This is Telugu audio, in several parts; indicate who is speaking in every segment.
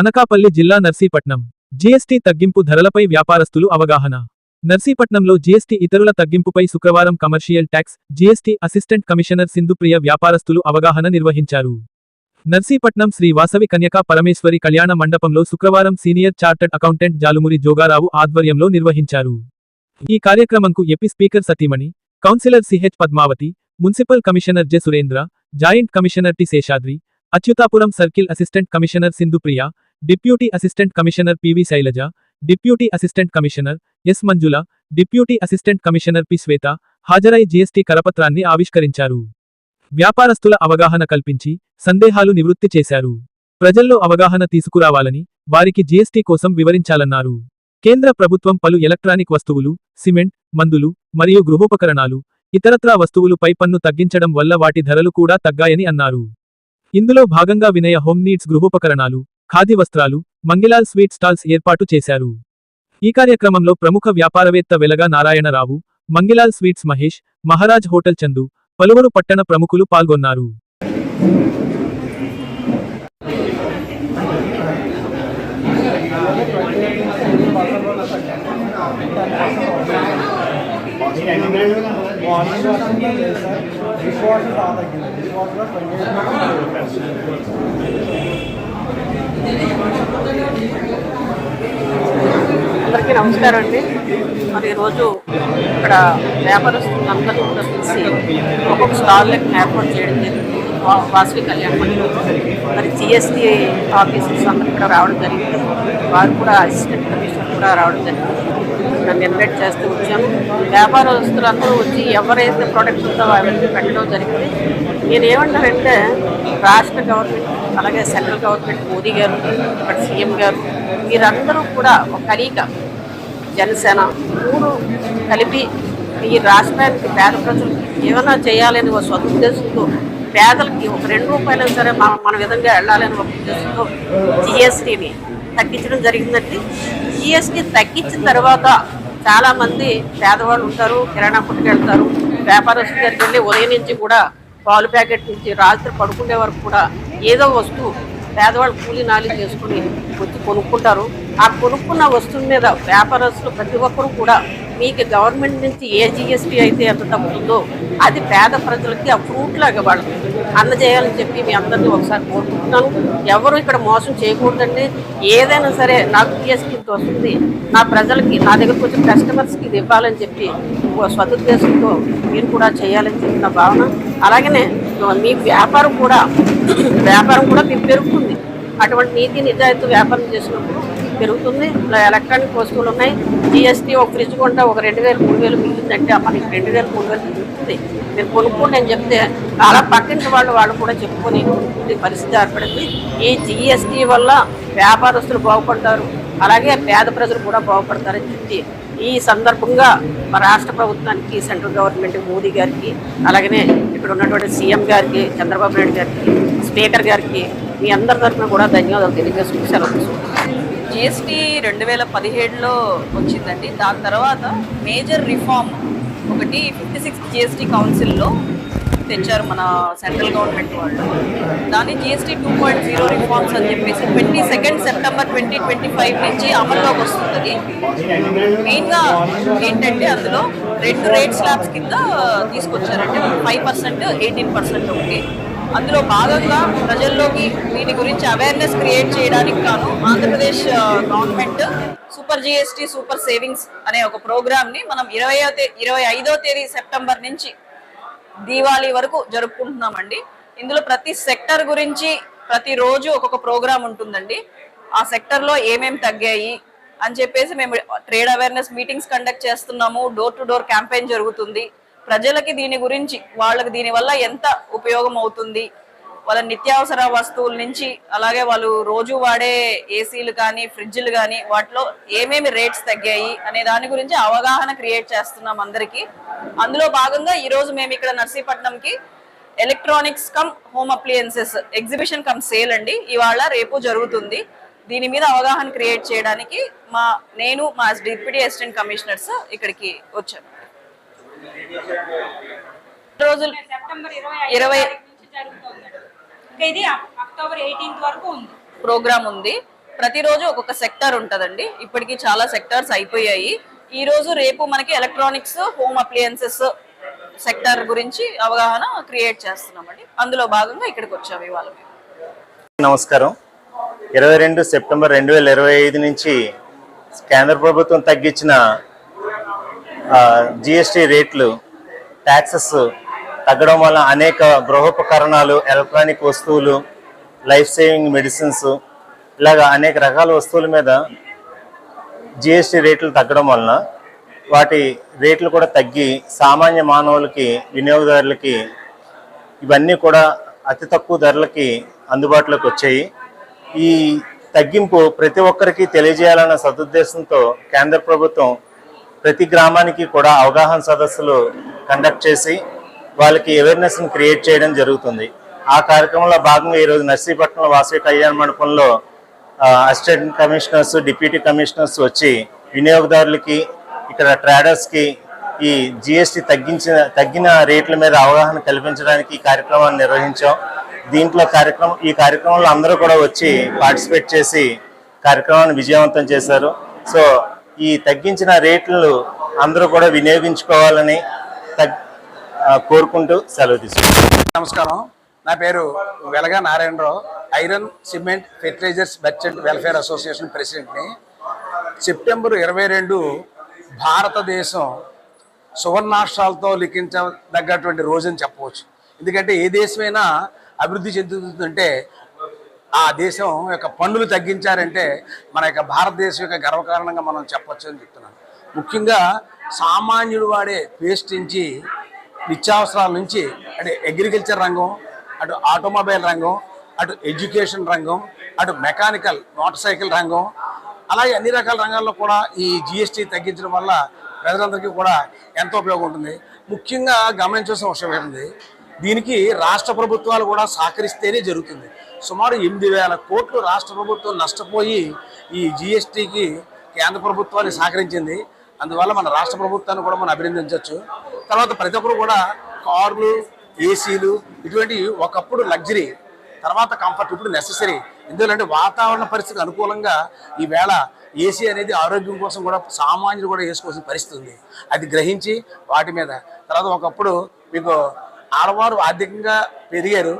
Speaker 1: అనకాపల్లి జిల్లా నర్సీపట్నం. జీఎస్టీ తగ్గింపు ధరలపై వ్యాపారస్తులు అవగాహన. నర్సీపట్నంలో జీఎస్టీ ఇతరుల తగ్గింపుపై శుక్రవారం commercial tax GST assistant commissioner Sindhupriya వ్యాపారస్తులు అవగాహన నిర్వహించారు. నర్సీపట్నం శ్రీ వాసవి కన్యకా పరమేశ్వరి కళ్యాణ మండపంలో శుక్రవారం senior chartered accountant Jalumuri Jogarao ఆధ్వర్యంలో నిర్వహించారు. ఈ కార్యక్రమంకు ఎపి స్పీకర్ సతీమణి councillor CH Padmavathi municipal commissioner J Surendra joint commissioner T Seshadri Atchutapuram circle assistant commissioner Sindhupriya deputy assistant commissioner PV Sailaja deputy assistant commissioner S Manjula deputy assistant commissioner P Swetha హాజరై జీఎస్టీ కరపత్రాన్ని ఆవిష్కరించారు. వ్యాపారస్తుల అవగాహన కల్పించి సందేహాలు నివృత్తి చేశారు. ప్రజల్లో అవగాహన తీసుకురావాలని వారికి జీఎస్టీ కోసం వివరించాలన్నారు. కేంద్ర ప్రభుత్వం పలు ఎలక్ట్రానిక్ వస్తువులు సిమెంట్ మందులు మరియు గృహోపకరణాలు ఇతరత్రా వస్తువులుపై పన్ను తగ్గించడం వల్ల వాటి ధరలు కూడా తగ్గాయని అన్నారు. ఇందులో భాగంగా వినయ హోమ్ నీడ్స్ గృహోపకరణాలు ఖాదీ వస్త్రాలు మంగిలాల్ స్వీట్ స్టాల్స్ ఏర్పాటు చేశారు. ఈ కార్యక్రమంలో ప్రముఖ వ్యాపారవేత్త వెలగా నారాయణరావు మంగిలాల్ స్వీట్స్ మహేష్ మహారాజ్ హోటల్ చందు పలువురు పట్టణ ప్రముఖులు పాల్గొన్నారు.
Speaker 2: మార్నింగ్ వాషింగ్ లేదు సార్ డిష్ వాటర్ చాలా తగ్గింది డిష్ వాటర్ ట్వంటీ
Speaker 3: అందరికీ నమస్కారం అండి. మరి ఈరోజు ఇక్కడ వ్యాపారస్తులందరూ కూడా కలిసి ఒక్కొక్క స్టాల్ ఏర్పాటు చేయడం జరిగింది. వా- వాసవి కళ్యాణ మండలి మరి జిఎస్టీ ఆఫీసర్స్ అందరూ కూడా రావడం జరిగింది. వారు కూడా అసిస్టెంట్ కమిషనర్ కూడా రావడం జరిగింది. నన్ను ఇన్వైట్ చేస్తూ వచ్చాము. వ్యాపారస్తులందరూ వచ్చి ఎవరైతే ప్రొడక్ట్స్ ఉందో అవన్నీ పెట్టడం జరిగింది. నేను ఏమంటానంటే రాష్ట్ర గవర్నమెంట్ అలాగే సెంట్రల్ గవర్నమెంట్ మోదీ గారు ఇప్పటి సీఎం గారు వీరందరూ కూడా ఒక కలీక జనసేన మూడు కలిపి ఈ రాష్ట్రానికి పేద ప్రజలకు ఏమైనా చేయాలని ఒక స్వత ఉద్దేశంతో పేదలకి ఒక రెండు రూపాయలు సరే మన మన విధంగా వెళ్ళాలని ఒక ఉద్దేశంతో జిఎస్టీని తగ్గించడం జరిగిందండి. జిఎస్టీ తగ్గించిన తర్వాత చాలామంది పేదవాళ్ళు ఉంటారు కిరాణా కొట్టుకెళ్తారు వ్యాపారస్తుల దగ్గరికి వెళ్ళి ఉదయం నుంచి కూడా పాలు ప్యాకెట్ నుంచి రాత్రి పడుకునే వరకు కూడా ఏదో వస్తువు పేదవాళ్ళు కూలీ నాలి చేసుకుని వచ్చి కొనుక్కుంటారు. ఆ కొనుక్కున్న వస్తువు మీద వ్యాపారస్తులు ప్రతి ఒక్కరూ కూడా మీకు గవర్నమెంట్ నుంచి ఏ జిఎస్టీ అయితే ఎంత తగ్గుతుందో అది పేద ప్రజలకి ఆ ఫ్రూట్ లాగా వాళ్ళు అందజేయాలని చెప్పి మీ అందరినీ ఒకసారి కోరుకుంటున్నాను. ఎవరు ఇక్కడ మోసం చేయకూడదండి. ఏదైనా సరే నాకు జిఎస్టీ ఇంత వస్తుంది. నా ప్రజలకి నా దగ్గరకు వచ్చిన కస్టమర్స్కి ఇది ఇవ్వాలని చెప్పి ఓ సదుద్దేశంతో మీరు కూడా చేయాలని చెప్పి నా భావన. అలాగనే మీ వ్యాపారం కూడా వ్యాపారం కూడా మీకు పెరుగుతుంది. అటువంటి నీతి నిజాయితీ వ్యాపారం చేసినప్పుడు పెరుగుతుంది. ఇలా ఎలక్ట్రానిక్ వస్తువులు ఉన్నాయి. జిఎస్టీ ఒక ఫ్రిడ్జ్ కొంటే ఒక రెండు వేలు మూడు వేలు మిగిలిందంటే మనకి రెండు వేలు మూడు వేలు మిగులుతుంది. మీరు కొనుక్కోండి అని చెప్తే అలా పక్కింటి వాళ్ళు వాళ్ళు కూడా చెప్పుకొని పరిస్థితి ఏర్పడింది. ఈ జిఎస్టీ వల్ల వ్యాపారస్తులు బాగుపడతారు. అలాగే పేద ప్రజలు కూడా బాగుపడతారని చెప్పి ఈ సందర్భంగా మా రాష్ట్ర ప్రభుత్వానికి సెంట్రల్ గవర్నమెంట్ మోదీ గారికి అలాగనే ఇక్కడ ఉన్నటువంటి సీఎం గారికి చంద్రబాబు నాయుడు గారికి స్పీకర్ గారికి మీ అందరి తరఫున కూడా ధన్యవాదాలు తెలియజేసుకుని సెలవు
Speaker 4: జిఎస్టీ రెండు వేల పదిహేడులో వచ్చిందండి. దాని తర్వాత మేజర్ రిఫార్మ్ ఒకటి ఫిఫ్టీ సిక్స్ జిఎస్టీ కౌన్సిల్లో తెచ్చారు మన సెంట్రల్ గవర్నమెంట్ వాళ్ళు. దాన్ని GST two point zero reforms అని చెప్పేసి twenty second September twenty twenty five నుంచి అమల్లోకి వస్తుంది. మెయిన్గా ఏంటంటే అందులో రెండు రేట్ స్లాబ్స్ కింద తీసుకొచ్చారంటే ఫైవ్ పర్సెంట్ ఎయిటీన్ పర్సెంట్ ఒకటి అందులో భాగంగా ప్రజల్లోకి దీని గురించి అవేర్నెస్ క్రియేట్ చేయడానికి గాను Andhra Pradesh government super GST super savings అనే ఒక ప్రోగ్రామ్ని మనం ఇరవై ఇరవై ఐదో తేదీ సెప్టెంబర్ నుంచి దీవాళీ వరకు జరుపుకుంటున్నామండి. ఇందులో ప్రతి సెక్టర్ గురించి ప్రతిరోజు ఒక్కొక్క ప్రోగ్రామ్ ఉంటుందండి. ఆ సెక్టర్లో ఏమేమి తగ్గాయి అని చెప్పేసి మేము ట్రేడ్ అవేర్నెస్ మీటింగ్స్ కండక్ట్ చేస్తున్నాము. డోర్ టు డోర్ క్యాంపెయిన్ జరుగుతుంది. ప్రజలకి దీని గురించి వాళ్ళకి దీని వల్ల ఎంత ఉపయోగం అవుతుంది? వాళ్ళ నిత్యావసర వస్తువుల నుంచి అలాగే వాళ్ళు రోజు వాడే ఏసీలు కానీ ఫ్రిడ్జ్లు కానీ వాటిలో ఏమేమి రేట్స్ తగ్గాయి అనే దాని గురించి అవగాహన క్రియేట్ చేస్తున్నాం అందరికీ. అందులో భాగంగా ఈ రోజు మేము ఇక్కడ నర్సీపట్నంకి electronics cum home appliances exhibition cum sale అండి. ఇవాళ రేపు జరుగుతుంది. దీని మీద అవగాహన క్రియేట్ చేయడానికి మా నేను మా డిప్యూటీ అసిస్టెంట్ కమిషనర్స్ ఇక్కడికి వచ్చాను రోజులు
Speaker 5: ఇరవై
Speaker 4: ఇరవై
Speaker 5: నుంచి జరుగుతుంది ఇంకా ఇది అక్- అక్టోబర్ ఎయిటీన్త్ వరకు ఉంది.
Speaker 4: ప్రోగ్రామ్ ఉంది. ప్రతిరోజు ఒక్కొక్క సెక్టర్ ఉంటుందండి. ఇప్పటికి చాలా సెక్టార్స్ అయిపోయాయి. ఈ రోజు రేపు మనకి ఎలక్ట్రానిక్స్ హోమ్ అప్లయన్సెస్ సెక్టర్ గురించి అవగాహన క్రియేట్ చేస్తున్నామండి. అందులో భాగంగా ఇక్కడికి వచ్చాము ఇవాళ.
Speaker 5: నమస్కారం. ఇరవై రెండు సెప్టెంబర్ రెండు వేల ఇరవై ఐదు నుంచి కేంద్ర ప్రభుత్వం తగ్గించిన జిఎస్టి రేట్లు ట్యాక్సెస్ తగ్గడం వల్ల అనేక గృహోపకరణాలు ఎలక్ట్రానిక్ వస్తువులు లైఫ్ సేవింగ్ మెడిసిన్స్ ఇలాగా అనేక రకాల వస్తువుల మీద జిఎస్టి రేట్లు తగ్గడం వలన వాటి రేట్లు కూడా తగ్గి సామాన్య మానవులకి వినియోగదారులకి ఇవన్నీ కూడా అతి తక్కువ ధరలకి అందుబాటులోకి వచ్చాయి. ఈ తగ్గింపు ప్రతి ఒక్కరికి తెలియజేయాలన్న సదుద్దేశంతో కేంద్ర ప్రభుత్వం ప్రతి గ్రామానికి కూడా అవగాహన సదస్సులు కండక్ట్ చేసి వాళ్ళకి అవేర్నెస్ని క్రియేట్ చేయడం జరుగుతుంది. ఆ కార్యక్రమంలో భాగంగా ఈరోజు నర్సీపట్నం వాసవి కళ్యాణ మండపంలో అసిస్టెంట్ కమిషనర్స్ డిప్యూటీ కమిషనర్స్ వచ్చి వినియోగదారులకి ఇక్కడ ట్రేడర్స్కి ఈ జిఎస్టీ తగ్గించిన తగ్గిన రేట్ల మీద అవగాహన కల్పించడానికి ఈ కార్యక్రమాన్ని నిర్వహించాం. దీంట్లో కార్యక్రమం ఈ కార్యక్రమంలో అందరూ కూడా వచ్చి పార్టిసిపేట్ చేసి కార్యక్రమాన్ని విజయవంతం చేశారు. సో ఈ తగ్గించిన రేట్లు అందరూ కూడా వినియోగించుకోవాలని తగ్ కోరుకుంటూ సెలవు తీసుకుంటాం
Speaker 2: నమస్కారం. నా పేరు Velaga Narayanarao. Iron cement fertilizers merchant welfare association ప్రెసిడెంట్ని. September ఇరవై రెండు భారతదేశం సువర్ణాష్ట్రాలతో లిఖించదగ్గటువంటి రోజు అని చెప్పవచ్చు. ఎందుకంటే ఏ దేశమైనా అభివృద్ధి చెందుతుందంటే ఆ దేశం యొక్క పన్నులు తగ్గించారంటే మన యొక్క భారతదేశం యొక్క గర్వకారణంగా మనం చెప్పొచ్చు అని చెప్తున్నాను. ముఖ్యంగా సామాన్యుడు వాడే పేస్ట్ నుంచి నిత్యావసరాల నుంచి అంటే అగ్రికల్చర్ రంగం అటు ఆటోమొబైల్ రంగం అటు ఎడ్యుకేషన్ రంగం అటు మెకానికల్ మోటార్ సైకిల్ రంగం అలాగే అన్ని రకాల రంగాల్లో కూడా ఈ జిఎస్టీ తగ్గించడం వల్ల ప్రజలందరికీ కూడా ఎంతో ఉపయోగం ఉంటుంది. ముఖ్యంగా గమనించాల్సిన అవసరం ఏంటంటే దీనికి రాష్ట్ర ప్రభుత్వాలు కూడా సహకరిస్తేనే జరుగుతుంది. సుమారు ఎనిమిది వేల కోట్లు రాష్ట్ర ప్రభుత్వం నష్టపోయి ఈ జిఎస్టీకి కేంద్ర ప్రభుత్వాన్ని సహకరించింది. అందువల్ల మన రాష్ట్ర ప్రభుత్వాన్ని కూడా మనం అభినందించవచ్చు. తర్వాత ప్రతి ఒక్కరు కూడా కార్లు ఏసీలు ఇటువంటివి ఒకప్పుడు లగ్జరీ తర్వాత కంఫర్ట్ ఇప్పుడు నెససరీ ఎందుకంటే వాతావరణ పరిస్థితికి అనుకూలంగా ఈవేళ ఏసీ అనేది ఆరోగ్యం కోసం కూడా సామాన్యులు కూడా వేసుకోవాల్సిన పరిస్థితి ఉంది. అది గ్రహించి వాటి మీద. తర్వాత ఒకప్పుడు మీకు ఆడవారు ఆర్థికంగా పెరిగారు.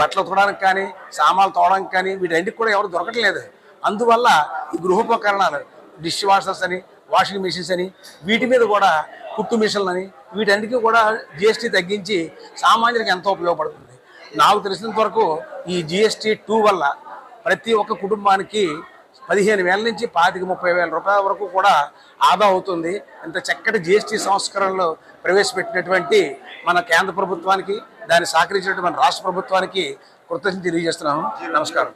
Speaker 2: బట్టలు తోడానికి కానీ సామాన్లు తోవడానికి కానీ వీటన్నిటికి కూడా ఎవరు దొరకట్లేదు. అందువల్ల ఈ గృహోపకరణాలు డిష్ వాషర్స్ అని వాషింగ్ మిషన్స్ అని వీటి మీద కూడా కుట్టు మిషన్లు అని వీటన్నిటికీ కూడా జిఎస్టీ తగ్గించి సామాన్యులకు ఎంతో ఉపయోగపడుతుంది. నాకు తెలిసినంత వరకు ఈ జిఎస్టీ టూ వల్ల ప్రతి ఒక్క కుటుంబానికి పదిహేను వేల నుంచి పాతిక ముప్పై వేల రూపాయల వరకు కూడా ఆదా అవుతుంది. ఇంత చక్కటి జిఎస్టీ సంస్కరణలు ప్రవేశపెట్టినటువంటి మన కేంద్ర ప్రభుత్వానికి దాన్ని సహకరించినటువంటి మన రాష్ట్ర ప్రభుత్వానికి కృతజ్ఞత తెలియజేస్తున్నాను. నమస్కారం.